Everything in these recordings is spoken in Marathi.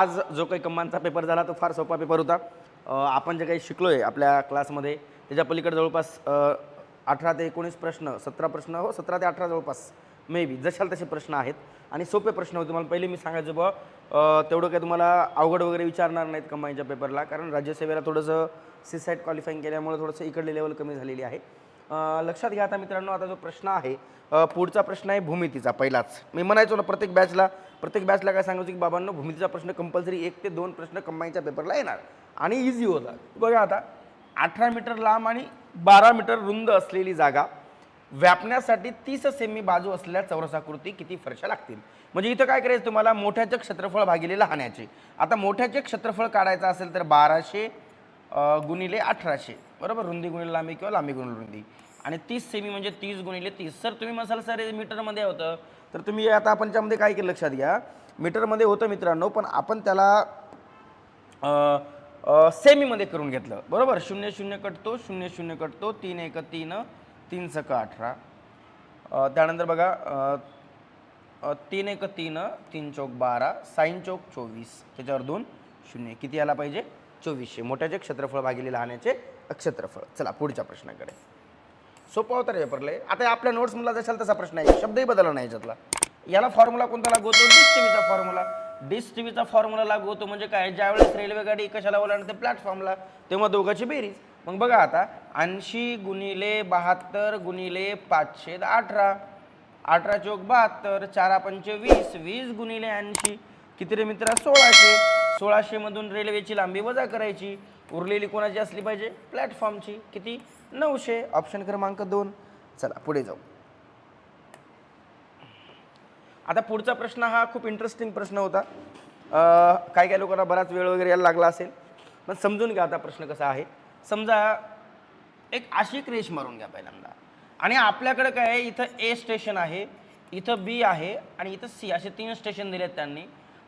आज जो काही कमांचा पेपर झाला तो फार सोपा पेपर होता. आपण जे काही शिकलो आहे आपल्या क्लासमध्ये त्याच्या पलीकडे जवळपास अठरा ते एकोणीस प्रश्न सतरा प्रश्न हो सतरा ते अठरा जवळपास मे बी जशाल तसे प्रश्न आहेत. आणि सोपे प्रश्न होते. मला पहिले मी सांगायचं बुवा तेवढं काही तुम्हाला अवघड वगैरे विचारणार नाहीत कमाईच्या पेपरला कारण राज्यसेवेला थोडंसं सी सॅट क्वालिफाईंग केल्यामुळे थोडंसं इकडली लेवल कमी झालेली आहे. लक्षात घ्या आता मित्रांनो आता जो प्रश्न आहे पुढचा प्रश्न आहे भूमितीचा पहिलाच. मी म्हणायचो ना प्रत्येक बॅचला प्रत्येक बॅचला काय सांगायचो की बाबांनो भूमितीचा प्रश्न कंपल्सरी एक ते दोन प्रश्न कंबाईनच्या पेपरला येणार. आणि इझी होता. बघा आता अठरा मीटर लांब आणि बारा मीटर रुंद असलेली जागा व्यापण्यासाठी तीस सेमी बाजू असलेल्या चौरसाकृती किती फरशा लागतील? म्हणजे इथं काय करायचं तुम्हाला? मोठ्याचे क्षेत्रफळ भागिले लहान्याचे. आता मोठ्याचे क्षेत्रफळ काढायचं असेल तर बाराशे गुणिले अठराशे. बरोबर? रुंदी गुणिले लांबी किंवा लांबी गुणिले रुंदी. आणि तीस सेमी म्हणजे तीस गुणिले तीस. सर तुम्ही मसाला सर मीटरमध्ये होतं. तर तुम्ही आता आपण त्यामध्ये काय केलं लक्षात घ्या. मीटरमध्ये होतं मित्रांनो पण आपण त्याला सेमीमध्ये करून घेतलं. बरोबर? शून्य शून्य कटतो शून्य शून्य कटतो तीन एक तीन तीन सक अठरा. त्यानंतर बघा तीन एक तीन तीन चौक बारा साईन चौक चोवीस. त्याच्यावर दोन शून्य. किती यायला पाहिजे? चोवीसशे. मोठ्याचे क्षेत्रफळ भागिले लहानाचे क्षेत्रफळ. चला पुढच्या प्रश्नाकडे. सोपं होतं रे पेपरले आता आपल्या नोट्स मला जशाल तसा प्रश्न आहे. शब्दही बदलला नाही याच्यातला याला फॉर्म्युला कोणता लागू होतो? डिस टीव्हीचा फॉर्म्युला टी टीव्हीचा फॉर्म्युला लागू होतो म्हणजे काय? ज्यावेळेस रेल्वे गाडी कशाला ओलांडते? प्लॅटफॉर्मला तेव्हा दोघांची बेरीज. मग बघा आता ऐंशी गुणिले बहात्तर गुणिले पाचशे अठरा. अठरा चौक बहात्तर चारा पंचे वीस वीस गुणिले ऐंशी. किती रे मित्रा? सोळाशे. सोळाशे मधून रेल्वेची लांबी वजा करायची. उरलेली कोणाची असली पाहिजे? प्लॅटफॉर्मची. किती? नऊशे. ऑप्शन क्रमांक दोन. चला पुढे जाऊ. आता पुढचा प्रश्न हा खूप इंटरेस्टिंग प्रश्न होता. काय काही काही लोकांना बराच वेळ वगैरे यायला लागला असेल. पण समजून घ्या आता प्रश्न कसा आहे. समजा एक आशिक रेष मारून घ्या पहिल्यांदा. आणि आपल्याकडे काय आहे? इथं ए स्टेशन आहे इथं बी आहे आणि इथं सी असे तीन स्टेशन दिले आहेत त्यांनी.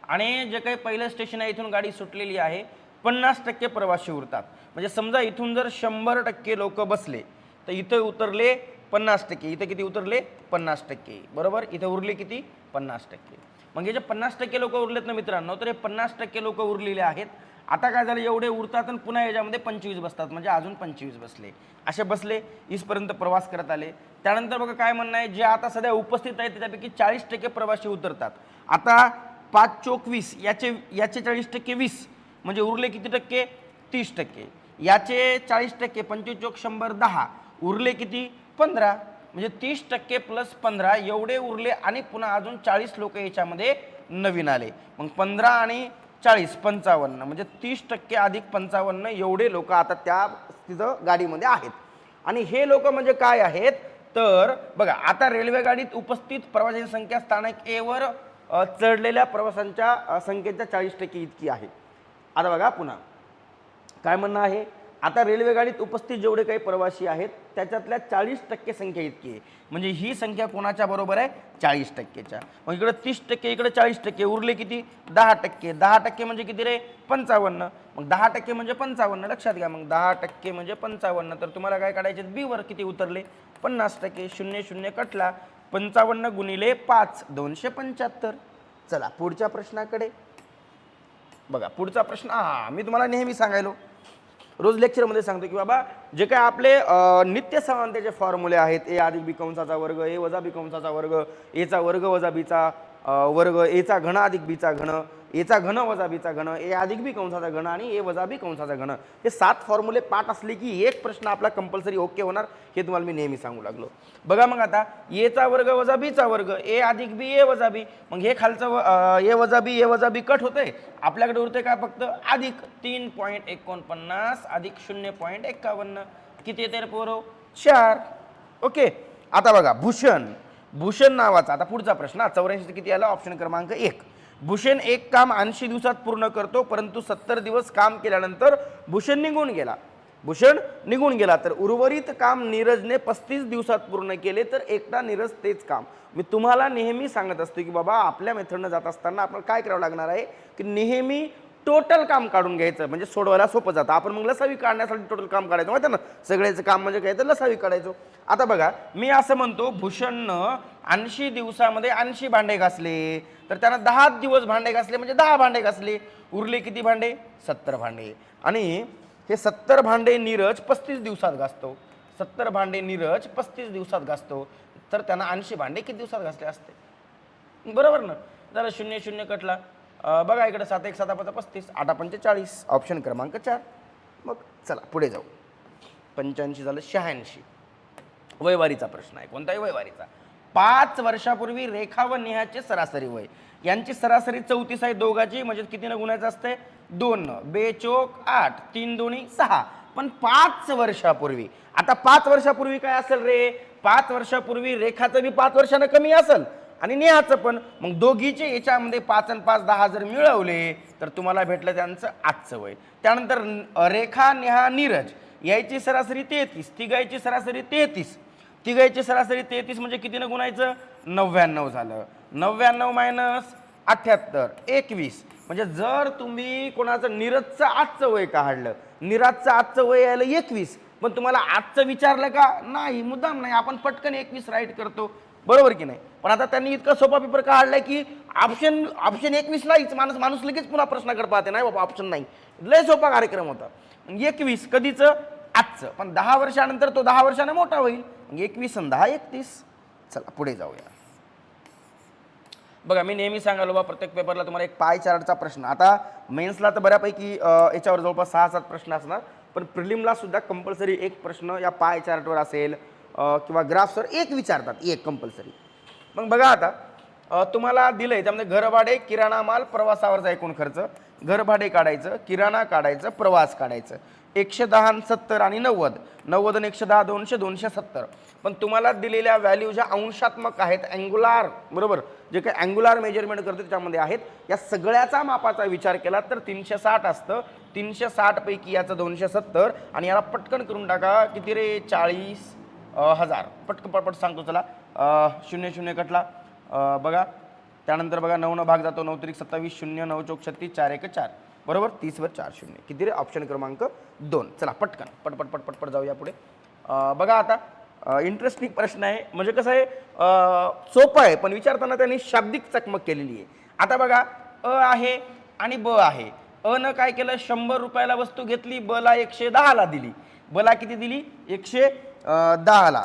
आणि जे काही पहिलं स्टेशन आहे इथून गाडी सुटलेली आहे पन्नास टक्के प्रवासी उरतात. म्हणजे समजा इथून जर शंभर टक्के लोक बसले तर इथं उतरले पन्नास टक्के इथं किती उतरले? पन्नास टक्के. बरोबर? इथं उरले किती? पन्नास टक्के. मग हे जे पन्नास टक्के लोक उरलेत ना मित्रांनो तर हे पन्नास टक्के लोक उरलेले आहेत. आता काय झालं? एवढे उरतात आणि पुन्हा याच्यामध्ये पंचवीस बसतात म्हणजे अजून पंचवीस बसले. असे बसले इथपर्यंत प्रवास करत आले. त्यानंतर बघा काय म्हणणं आहे जे आता सध्या उपस्थित आहेत त्याच्यापैकी चाळीस टक्के प्रवासी उतरतात. आता पाच चोक वीस याचे याचे चाळीस टक्के वीस म्हणजे उरले किती टक्के? तीस टक्के. याचे चाळीस टक्के पंचवीस चोक शंभर दहा उरले किती? पंधरा. म्हणजे तीस टक्के प्लस पंधरा एवढे उरले आणि पुन्हा अजून चाळीस लोक याच्यामध्ये नवीन आले. मग पंधरा आणि चाळीस पंचावन्न म्हणजे तीस टक्के अधिक पंचावन्न एवढे लोक आता त्या तिथं गाडीमध्ये आहेत. आणि हे लोक म्हणजे काय आहेत? तर बघा आता रेल्वे गाडीत उपस्थित प्रवाशांची संख्या स्थानक एवर चढलेल्या प्रवाशांच्या संख्येच्या चाळीस टक्के इतकी आहे. आता बघा पुन्हा. काय म्हणणं आहे? आता रेल्वेगाडीत उपस्थित जेवढे काही प्रवासी आहेत त्याच्यातल्या चाळीस टक्के संख्या इतकी आहे. म्हणजे ही संख्या कोणाच्या बरोबर आहे? चाळीस टक्केच्या. मग इकडे तीस टक्के इकडे चाळीस टक्के उरले किती? दहा टक्के. दहा टक्के म्हणजे किती रे? पंचावन्न. मग दहा टक्के म्हणजे पंचावन्न. लक्षात घ्या मग दहा टक्के म्हणजे पंचावन्न. तर तुम्हाला काय काढायचे बीवर किती उतरले? पन्नास टक्के. शून्य शून्य कटला. पंचावन्न गुणिले पाच दोनशे पंच्याहत्तर. चला पुढच्या प्रश्नाकडे. बघा पुढचा प्रश्न हा मी तुम्हाला नेहमी सांगायलो. रोज लेक्चरमध्ये सांगतो की बाबा जे काय आपले नित्य समानतेचे फॉर्म्युले आहेत ए आधी बी कंसाचा वर्ग ए वजा बी कंसाचा वर्ग एचा वर्ग वजा बीचा वर्ग एचा घन अधिक बीचा घन एचा घन वजा बीचा घन ए अधिक बी कंसाचा घन आणि ए वजा बी कंसाचा घन. हे सात फॉर्म्युले पाठ असले की एक प्रश्न आपला कंपल्सरी ओके होणार हे तुम्हाला मी नेहमी सांगू लागलो. बघा मग आता एचा वर्ग वजा बीचा वर्ग ए अधिक बी ए वजा बी. मग हे खालचं ए वजा बी ए वजा बी कट होतंय. आपल्याकडे उरते काय फक्त? अधिक तीन पॉईंट एकोणपन्नास अधिक शून्य पॉईंट एक्कावन्न किती येते रे चार. ओके. आता बघा भूषण. भूषण नावाचा आता पुढचा प्रश्न चौऱ्याऐंशी किती आला? ऑप्शन क्रमांक एक. भूषण एक काम ऐंशी दिवसात पूर्ण करतो परंतु सत्तर दिवस काम केल्यानंतर भूषण निघून गेला. भूषण निघून गेला तर उर्वरित काम नीरजने पस्तीस दिवसात पूर्ण केले तर एकटा नीरज तेच काम. मी तुम्हाला नेहमी सांगत असतो की बाबा आपल्या मेथडनं जात असताना आपण काय करावं लागणार आहे? की नेहमी टोटल काम काढून घ्यायचं म्हणजे सोडवायला सोपं जातं. आपण मग लसावी काढण्यासाठी टोटल काम काढायचं. माहिती ना? सगळ्याचं काम म्हणजे काय? तर लसावी काढायचो. आता बघा मी असं म्हणतो भूषणनं ऐंशी दिवसामध्ये ऐंशी भांडे घासले. तर त्यानं दहा दिवस भांडे घासले म्हणजे दहा भांडे घासले. उरले किती भांडे? सत्तर भांडे. आणि हे सत्तर भांडे नीरज पस्तीस दिवसात घासतो. सत्तर भांडे नीरज पस्तीस दिवसात घासतो. तर त्यानं ऐंशी भांडे किती दिवसात घासले असते? बरोबर ना? जरा शून्य शून्य कटला. बघा इकडं सात एक सात पाच पस्तीस आठ पंचेचाळीस ऑप्शन क्रमांक चार. मग चला पुढे जाऊ. पंच्याऐंशी झालं शहाऐंशी. वयवारीचा प्रश्न आहे. कोणताही वयवारीचा पाच वर्षापूर्वी रेखा व नेहाचे सरासरी वय. यांची सरासरी चौतीस आहे दोघाची म्हणजे कितीनं गुणायचं असते? दोन. बेचोक आठ. तीन दोन्ही सहा. पण पाच वर्षापूर्वी. आता पाच वर्षापूर्वी काय असेल रे? पाच वर्षापूर्वी रेखाचं बी पाच वर्षानं कमी असेल. आणि नेहाचं पण. मग दोघीचे याच्यामध्ये पाच आणि पाच दहा जर मिळवले तर तुम्हाला भेटलं त्यांचं आजचं वय. त्यानंतर रेखा नेहा नीरज यायची सरासरी तेहतीस तिघायची सरासरी तेहतीस. तिघायची सरासरी तेहतीस म्हणजे कितीनं गुणायचं? नव्याण्णव झालं. नव्याण्णव मायनस अठ्ठ्याहत्तर एकवीस. म्हणजे जर तुम्ही कोणाचं नीरजचं आजचं वय काढलं निराजचं आजचं वय यायला एकवीस पण तुम्हाला आजचं विचारलं का? नाही मुद्दाम नाही. आपण पटकन एकवीस राईट करतो. बरोबर की नाही? पण आता त्यांनी इतका सोपा पेपर काढलाय की ऑप्शन ऑप्शन एकवीस नाहीच. माणूस माणूस लगेच पुन्हा प्रश्नाकडे पाहते नाही बाबा ऑप्शन नाही. लय सोपा कार्यक्रम होता. एकवीस कधीचं? आजचं. पण दहा वर्षानंतर तो दहा वर्षाने मोठा होईल. एकवीस आणि दहा एकतीस. चला पुढे जाऊया. बघा मी नेहमी सांगालो बा प्रत्येक पेपरला तुम्हाला एक पाय चार्टचा प्रश्न. आता मेन्सला तर बऱ्यापैकी याच्यावर जवळपास सहा सात प्रश्न असणार. पण प्रिलिमला सुद्धा कंपल्सरी एक प्रश्न या पाय चार्टवर असेल. किंवा ग्राफ्सवर एक विचारतात एक कंपल्सरी मग बघा आता तुम्हाला तुम्हाला दिलंय त्यामध्ये घरभाडे किराणा माल प्रवासावरचा एकूण खर्च. घरभाडे काढायचं किराणा काढायचं प्रवास काढायचं. एकशे दहा सत्तर आणि नव्वद. नव्वद आणि एकशे दहा दोनशे दोनशे सत्तर. पण तुम्हाला दिलेल्या व्हॅल्यू ज्या अंशात्मक आहेत अँग्युलार बरोबर? जे काही अँग्युलार मेजरमेंट करतो त्याच्यामध्ये आहेत या सगळ्याचा मापाचा विचार केला तर तीनशे साठ असतं. तीनशे साठपैकी याचं दोनशे सत्तर आणि याला पटकन करून टाका किती रे? चाळीस. हजार. पटकन पटपट सांगतो चला. शून्य शून्य कटला. बघा. त्यानंतर बघा नऊ नऊ भाग जातो. नऊ तरी सत्तावीस शून्य नऊ चौक छत्तीस चार एक चार. बरोबर? तीसवर चार शून्य. किती रे? ऑप्शन क्रमांक दोन. चला पटकन. पटपट पटपट पट जाऊया पुढे. बघा आता. इंटरेस्टिंग प्रश्न आहे. म्हणजे कसं आहे? सोपं आहे पण विचारताना त्यांनी शाब्दिक चकमक केलेली आहे. आता बघा अ आहे आणि ब आहे. अ न काय केलं? शंभर रुपयाला वस्तू घेतली ब ला एकशे दहाला दिली. बला किती दिली? एकशे दहाला.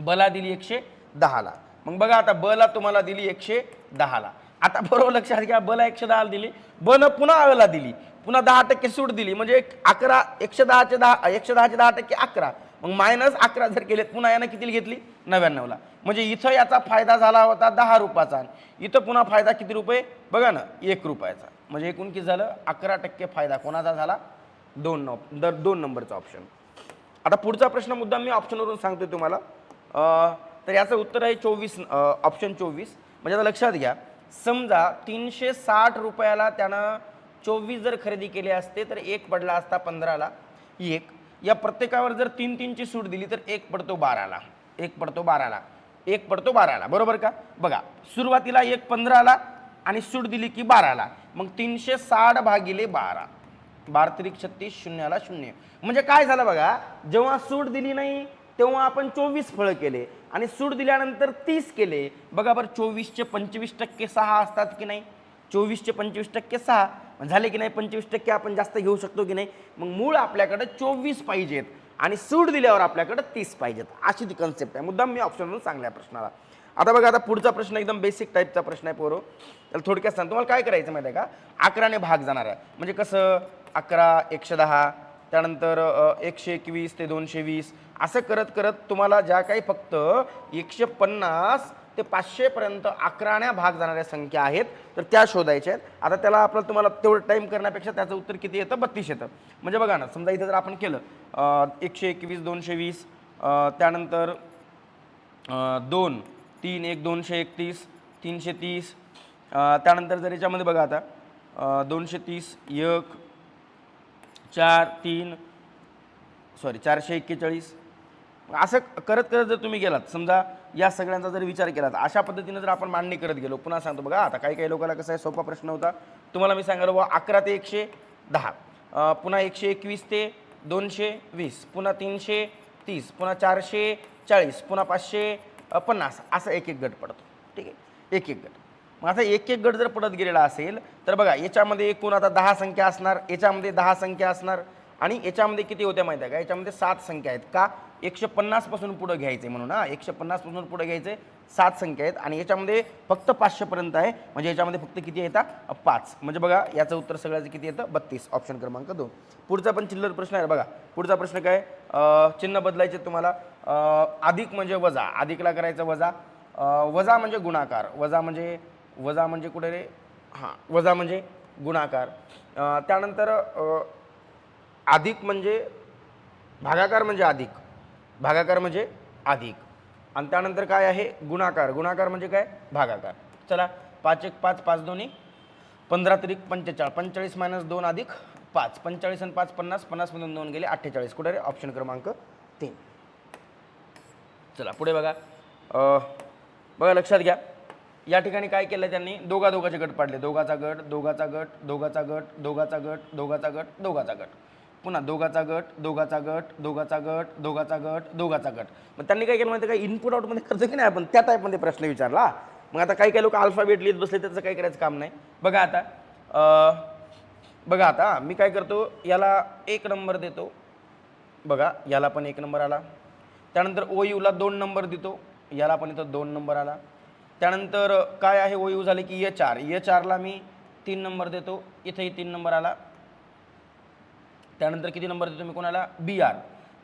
बला दिली एकशे दहाला. मग बघा आता बला तुम्हाला दिली एकशे दहाला. आता बरोबर लक्षात घ्या बला एकशे दहाला दिली. बन पुन्हा अला दिली. पुन्हा दहा टक्के सूट दिली. म्हणजे एक अकरा एकशे दहाचे दहा एकशे दहाचे दहा टक्के अकरा. मग मायनस अकरा जर केले पुन्हा यानं किती घेतली? नव्याण्णवला. म्हणजे इथं याचा फायदा झाला होता दहा रुपयाचा. इथं पुन्हा फायदा किती रुपये? बघा ना एक रुपयाचा. म्हणजे एकूण किती झालं? अकरा टक्के फायदा. कोणाचा झाला? दोन नंबर दर दोन नंबरचा ऑप्शन आता पुढचा प्रश्न मुद्दा मी ऑप्शनवरून सांगतोय तुम्हाला. तर याचं उत्तर आहे चोवीस ऑप्शन चोवीस. म्हणजे आता लक्षात घ्या समजा तीनशे साठ रुपयाला त्यानं चोवीस जर खरेदी केले असते तर एक पडला असता पंधराला. एक या प्रत्येकावर जर तीन तीनची सूट दिली तर एक पडतो बाराला. एक पडतो बाराला. एक पडतो बाराला. बरोबर का? बघा सुरुवातीला एक पंधराला आणि सूट दिली की बाराला. मग तीनशे साठ भागिले बारा. बारा छत्तीस शून्याला शून्य. म्हणजे काय झालं बघा जेव्हा सूट दिली नाही तेव्हा आपण चोवीस फळं केले. आणि सूट दिल्यानंतर तीस केले. बघा बरं चोवीसचे पंचवीस टक्के सहा असतात की नाही? चोवीसचे पंचवीस टक्के सहा. झाले की नाही पंचवीस टक्के? आपण जास्त घेऊ शकतो की नाही? मग मूळ आपल्याकडे चोवीस पाहिजेत. आणि सूट दिल्यावर आपल्याकडे तीस पाहिजेत. अशी ती कन्सेप्ट आहे. मुद्दाम मी ऑप्शनवरून चांगल्या प्रश्नाला. आता बघा आता पुढचा प्रश्न एकदम बेसिक टाईपचा प्रश्न आहे पोरो. तर थोडक्यात सांग तुम्हाला काय करायचं माहिती आहे का? अकराने भाग जाणार आहे. म्हणजे कसं? अकरा एकशे दहा त्यानंतर एकशे एकवीस ते दोनशे वीस असं करत करत तुम्हाला ज्या काही फक्त एकशे पन्नास ते पाचशेपर्यंत अकराण्या भाग जाणाऱ्या संख्या आहेत तर त्या शोधायच्या आहेत. आता त्याला आपलं तुम्हाला तेवढं टाईम करण्यापेक्षा त्याचं उत्तर किती येतं? बत्तीस येतं. म्हणजे बघा ना समजा इथं जर आपण केलं एकशे एकवीस दोनशे वीस त्यानंतर दोन तीन एक दोनशे एकतीस तीनशे तीस. त्यानंतर जर याच्यामध्ये बघा आता दोनशे तीस एक चार तीन सॉरी चारशे एक्केचाळीस. असं करत करत जर तुम्ही गेलात समजा या सगळ्यांचा जर विचार केलात अशा पद्धतीनं जर आपण मांडणी करत गेलो पुन्हा सांगतो बघा आता काही काही लोकांना कसं आहे सोपा प्रश्न होता. तुम्हाला मी सांगायला बुवा अकरा ते एकशे दहा. पुन्हा एकशे एकवीस ते दोनशे वीस पुन्हा तीनशे तीस पुन्हा चारशे चाळीस पुन्हा पाचशे पन्नास असा एक एक गट पडतो. ठीक आहे? एक एक गट. मग आता एक एक गट जर पडत गेलेला असेल तर बघा याच्यामध्ये एकूण आता दहा संख्या असणार याच्यामध्ये दहा संख्या असणार आणि याच्यामध्ये किती होत्या माहिती आहे का? याच्यामध्ये सात संख्या आहेत. का? एकशे पन्नासपासून पुढं घ्यायचे म्हणून हा. एकशे पन्नासपासून पुढं घ्यायचे सात संख्या आहेत आणि याच्यामध्ये फक्त पाचशेपर्यंत आहे. म्हणजे याच्यामध्ये फक्त किती येतात? पाच. म्हणजे बघा याचं उत्तर सगळ्याचं किती येतं? बत्तीस. ऑप्शन क्रमांक दोन. पुढचा पण चिल्लर प्रश्न आहे. बघा पुढचा प्रश्न काय? चिन्ह बदलायचे तुम्हाला. अधिक म्हणजे वजा. अधिकला करायचं वजा. वजा म्हणजे गुणाकार. वजा म्हणजे वजा म्हणजे कुठे रे? हां वजा म्हणजे गुणाकार. त्यानंतर अधिक म्हणजे भागाकार म्हणजे अधिक. भागाकार म्हणजे अधिक. आणि त्यानंतर काय आहे? गुणाकार. गुणाकार म्हणजे काय? भागाकार. चला पाच एक पाच पाच दोन्ही पंधरा तरी पंचेचाळीस. पंचेचाळीस मायनस दोन अधिक पाच. पंचेचाळीस आणि पाच पन्नास. पन्नासमधून दोन गेले अठ्ठेचाळीस. कुठे रे? ऑप्शन क्रमांक तीन. चला पुढे बघा. बघा लक्षात घ्या. या ठिकाणी काय केलं त्यांनी? दोघा दोघाचे गट पाडले. दोघाचा गट दोघाचा गट दोघाचा गट दोघाचा गट दोघाचा गट दोघाचा गट. पुन्हा दोघाचा गट दोघाचा गट दोघाचा गट दोघाचा गट दोघाचा गट. मग त्यांनी काय केलं माहिती आहे का इनपुट आउटमध्ये करतो की नाही आपण? त्या टाईपमध्ये प्रश्न विचारला. मग आता काही काही लोक अल्फाबेट लिहित बसले त्याचं काही करायचं काम नाही. बघा आता बघा आता मी काय करतो याला एक नंबर देतो. बघा याला पण एक नंबर आला. त्यानंतर ओ यूला दोन नंबर देतो. याला पण इथं दोन नंबर आला. त्यानंतर काय आहे? ओ यू झाले की ये चार ये चारला मी तीन नंबर देतो. इथंही तीन नंबर आला. त्यानंतर किती नंबर देतो मी कोणाला? बी आर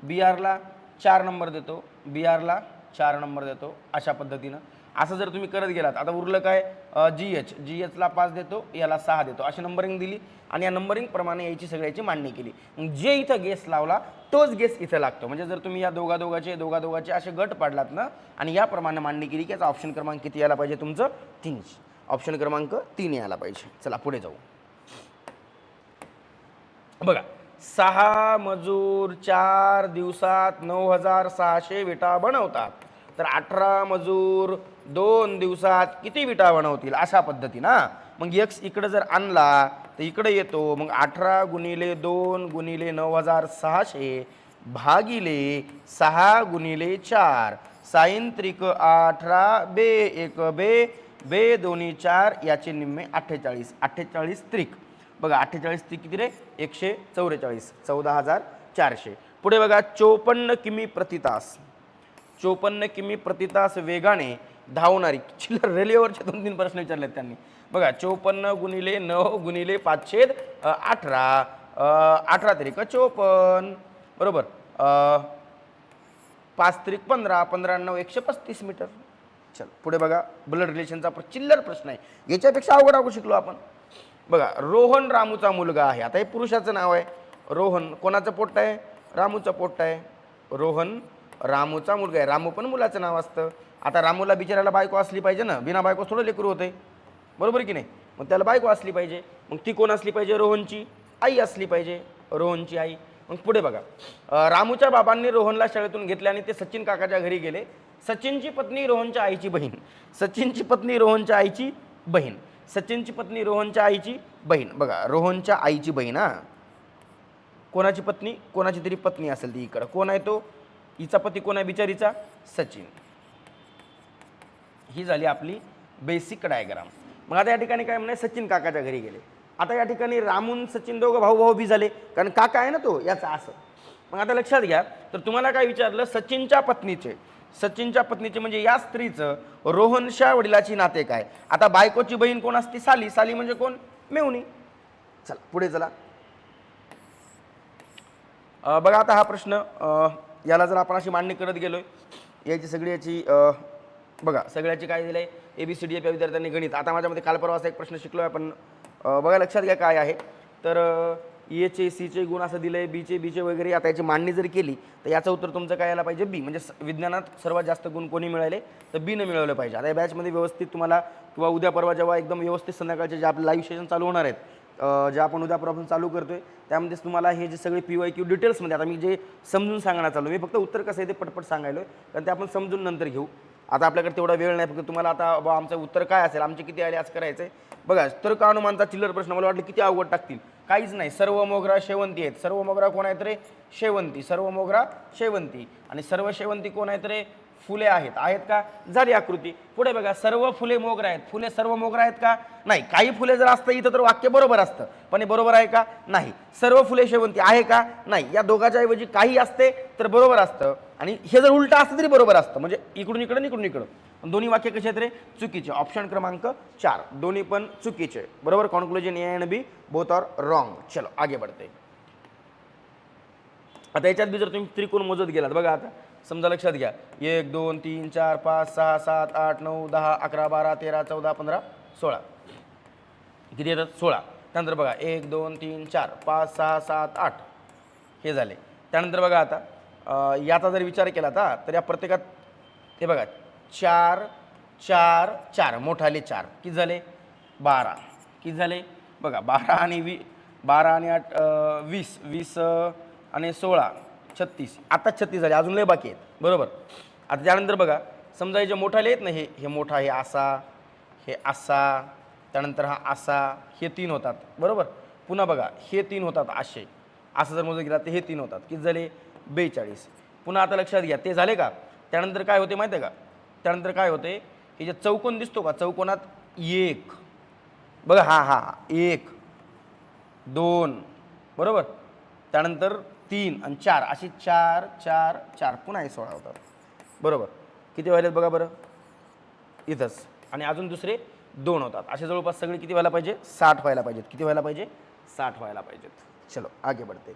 बी आरला चार नंबर देतो. बी आरला चार नंबर देतो. अशा पद्धतीनं. असं जर तुम्ही करत गेलात आता उरलं काय? जी एच जी एचला पाच देतो याला सहा देतो. अशी नंबरिंग दिली आणि या नंबरिंगप्रमाणे याची सगळ्याची मांडणी केली. मग जे इथं गेस लावला तोच गेस इथं लागतो. म्हणजे जर तुम्ही या दोघा दोघाचे दोघा दोघाचे असे गट पाडलात ना आणि याप्रमाणे मांडणी केली की याचा ऑप्शन क्रमांक किती यायला पाहिजे तुमचं? तीन. ऑप्शन क्रमांक तीन यायला पाहिजे. चला पुढे जाऊ. बघा सहा मजूर चार दिवसात नऊ हजार सहाशे विटा बनवतात. तर अठरा मजूर दोन दिवसात किती विटा बनवतील अशा पद्धतीनं मग एक्स इकडं जर आणला तर इकडे येतो मग अठरा गुणिले दोन गुणिले नऊ हजार सहाशे भागिले सहा गुणिले चार. साईन त्रिक अठरा बे एक बे बे दोन्ही चार याचे निम्मे अठ्ठेचाळीस अठ्ठेचाळीस त्रिक. बघा अठ्ठेचाळीस ती किती रे? एकशे चौवेचाळीस. चौदा हजार चारशे. पुढे बघा चोपन्न किमी प्रति तास. चोपन्न किमी प्रति तास वेगाने धावणारी चिल्लर रेल्वेवरचे दोन तीन प्रश्न विचारलेत त्यांनी. बघा चोपन्न गुणिले नऊ गुणिले पाचशे अठरा. अठरा तरी का? चोपन्न. बरोबर. पाच त्रिक पंधरा पंधरा नऊ एकशे पस्तीस मीटर. चल पुढे बघा ब्लड रिलेशनचा चिल्लर प्रश्न आहे. याच्यापेक्षा अवघड अवघड शिकलो आपण. बघा रोहन रामूचा मुलगा आहे. आता हे पुरुषाचं नाव आहे. रोहन कोणाचं पोट्ट आहे? रामूचं पोट्ट आहे. रोहन रामूचा मुलगा आहे. रामू पण मुलाचं नाव असतं. आता रामूला बिचारायला बायको असली पाहिजे ना? बिना बायको थोडं लेकरू होते बरोबर की नाही? मग त्याला बायको असली पाहिजे. मग ती कोण असली पाहिजे? रोहनची आई असली पाहिजे. रोहनची आई. मग पुढे बघा. रामूच्या बाबांनी रोहनला शाळेतून घेतले आणि ते सचिन काकाच्या घरी गेले. सचिनची पत्नी रोहनच्या आईची बहीण. सचिनची पत्नी रोहनच्या आईची बहीण. सचिनची पत्नी रोहनच्या आईची बहीण. बघा रोहनच्या आईची बहीण हा. कोणाची पत्नी? कोणाची तरी पत्नी असेल ती इकडं. कोण आहे तो? हिचा पती कोण आहे बिचारीचा? सचिन. ही झाली आपली बेसिक डायग्राम मग आता या ठिकाणी काय म्हणे? सचिन काकाच्या घरी गेले. आता या ठिकाणी रामून सचिन दोघं भाऊ भाऊ बी झाले. कारण काका आहे ना तो याचा असं. मग आता लक्षात घ्या. तर तुम्हाला काय विचारलं? सचिनच्या पत्नीचे. सचिनच्या पत्नीचे म्हणजे या स्त्रीचं रोहनच्या वडिलाची नाते काय? आता बायकोची बहीण कोण असते? साली. साली म्हणजे कोण? मेवणी चला पुढे चला. बघा आता हा प्रश्न याला जर आपण अशी मांडणी करत गेलोय याची सगळी याची बघा सगळ्याची काय दिलं आहे A B C D F या विद्यार्थ्यांनी गणित. आता माझ्यामध्ये काल परवा असा एक प्रश्न शिकलो आहे आपण बघा लक्षात घ्या काय आहे. तर एचे सीचे गुण असं दिलं आहे बीचे बीचे वगैरे आता याची मांडणी जर केली तर याचं उत्तर तुमचं काय यायला पाहिजे? बी म्हणजे विज्ञानात सर्वात जास्त गुण कोणी मिळाले? तर बीनं मिळवलं पाहिजे. आता या बॅचमध्ये व्यवस्थित तुम्हाला किंवा उद्या परवा जेव्हा एकदम व्यवस्थित संध्याकाळचे जे आपले लाईव्ह सेशन चालू होणार आहेत जे आपण उद्या परवा चालू करतोय त्यामध्येच तुम्हाला हे जे सगळे पी वाय क्यू डिटेल्समध्ये आता मी जे समजून सांगणार चालू मी फक्त उत्तर कसं आहे ते पटपट सांगायलो कारण ते आपण समजून नंतर घेऊ. आता आपल्याकडे तेवढा वेळ नाही फक्त तुम्हाला आता बा आमचं उत्तर काय असेल? आमचे किती आले? असं करायचं आहे बघा का अनुमानचा चिल्लर प्रश्न मला वाटलं किती अवघड टाकतील. काहीच नाही. सर्व मोगरा शेवंती आहेत. सर्व मोगरा कोण आहेत रे? शेवंती. सर्व मोगरा शेवंती. आणि सर्व शेवंती कोण आहेत रे? फुले आहेत. आहेत का? झाली आकृती. पुढे बघा सर्व फुले मोगरा आहेत. फुले सर्व मोगरा आहेत का? नाही. काही फुले जर असतं इथं तर वाक्य बरोबर असतं. पण हे बरोबर आहे का? नाही. सर्व फुले शेवंती आहे का? नाही. या दोघांच्या ऐवजी काही असते तर बरोबर असतं. आणि हे जर उलटं असतं तरी बरोबर असतं. म्हणजे इकडून इकडं इकडून इकडं. पण दोन्ही वाक्य कसे आहेत रे? चुकीचे. ऑप्शन क्रमांक चार. दोन्ही पण चुकीचे. बरोबर? Conclusion A and B both are wrong चलो आगे बढ़ते. आता याच्यात बी जर तुम्ही त्रिकोण मोजत गेलात बघा आता. समजा लक्षात घ्या. एक दोन तीन चार पाच सहा सात आठ नऊ दहा अकरा बारा तेरा चौदा पंधरा सोळा. किती येतात? सोळा. त्यानंतर बघा. एक दोन तीन चार पाच सहा सात आठ. हे झाले. त्यानंतर बघा आता याचा जर विचार केला आता तर या प्रत्येकात हे बघा चार चार चार मोठाले चार. किती झाले? बारा. किती झाले? बघा बारा आणि वी बारा आणि आठ वीस. वीस आणि सोळा. छत्तीस. आता छत्तीस झाले अजून लय बाकी आहेत. बरोबर? आता त्यानंतर बघा समजा हे जे मोठाले आहेत ना हे हे मोठा हे असा हे असा त्यानंतर हा असा हे तीन होतात. बरोबर? पुन्हा बघा हे तीन होतात असे असं जर मोजत गेला तर हे तीन होतात. किती झाले? बेचाळीस. पुन्हा आता लक्षात घ्या ते झाले का? त्यानंतर काय होते माहिती आहे का? त्यानंतर काय होते? हे जे चौकोन दिसतो का? चौकोनात एक. बघा हा हा हा एक दोन. बरोबर? त्यानंतर तीन आणि चार अशी चार चार चार. पुन्हा हे सोळा होतात बरोबर. किती व्हायलेत बघा बरं? इथंच. आणि अजून दुसरे दोन होतात. असे जवळपास सगळे किती व्हायला पाहिजे? साठ व्हायला पाहिजेत. किती व्हायला पाहिजे? साठ व्हायला पाहिजेत. चलो आगे बढ़ते.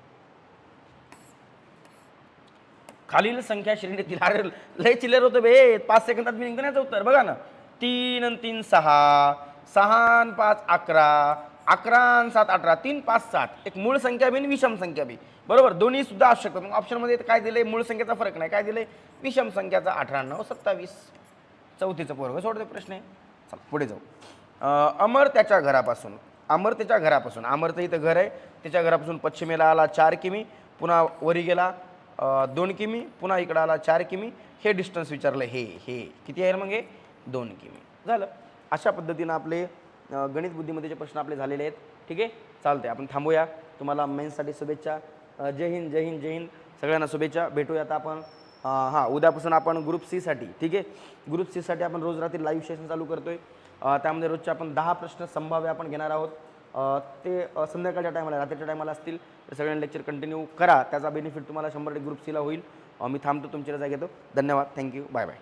खालील संख्या श्रेणीतील अरे लय चिल्लर होतं बे. पाच सेकंदात मी निघतो नाही उत्तर. बघा ना. तीन आणि तीन सहा. सहा आणि पाच अकरा. अकरा सात अठरा. तीन पाच सात. एक मूळ संख्या बी आणि विषम संख्या बी. बरोबर? दोन्ही सुद्धा असू शकतात. मग ऑप्शनमध्ये काय दिलंय? मूळ संख्येचा फरक नाही. काय दिलंय? विषम संख्याचा अठरा नऊ सत्तावीस. चौथीचं पोरग. सोडते प्रश्न. आहे चला पुढे जाऊ. अमर त्याच्या घरापासून. अमर त्याच्या घरापासून. अमरचं इथं घर आहे. त्याच्या घरापासून पश्चिमेला आला चार किमी. पुन्हा वरी गेला दोन किमी. पुन्हा इकडं आला चार किमी. हे डिस्टन्स विचारलं हे हे. किती आहे मग हे? दोन किमी. झालं. अशा पद्धतीनं आपले गणित बुद्धिमत्तेचे प्रश्न आपले झालेले आहेत. ठीक आहे? चालते आपण थांबूया. तुम्हाला मेन्ससाठी शुभेच्छा. जय हिंद जय हिंद जय हिंद. सगळ्यांना शुभेच्छा. भेटूया आता आपण. हां उद्यापासून आपण ग्रुप सीसाठी ठीक आहे? ग्रुप सीसाठी आपण रोज रात्री लाईव्ह सेशन चालू करतो आहे त्यामध्ये रोजचे आपण दहा प्रश्न संभाव्य आपण घेणार आहोत. ते संध्याकाळच्या टायमाला रात्रीच्या टायमाला असतील. तर सगळ्यांनी लेक्चर कंटिन्यू करा. त्याचा बेनिफिट तुम्हाला शंभर टक्के ग्रुप सीला होईल. मी थांबतो तुमच्या रजा घेतो धन्यवाद. Thank you bye bye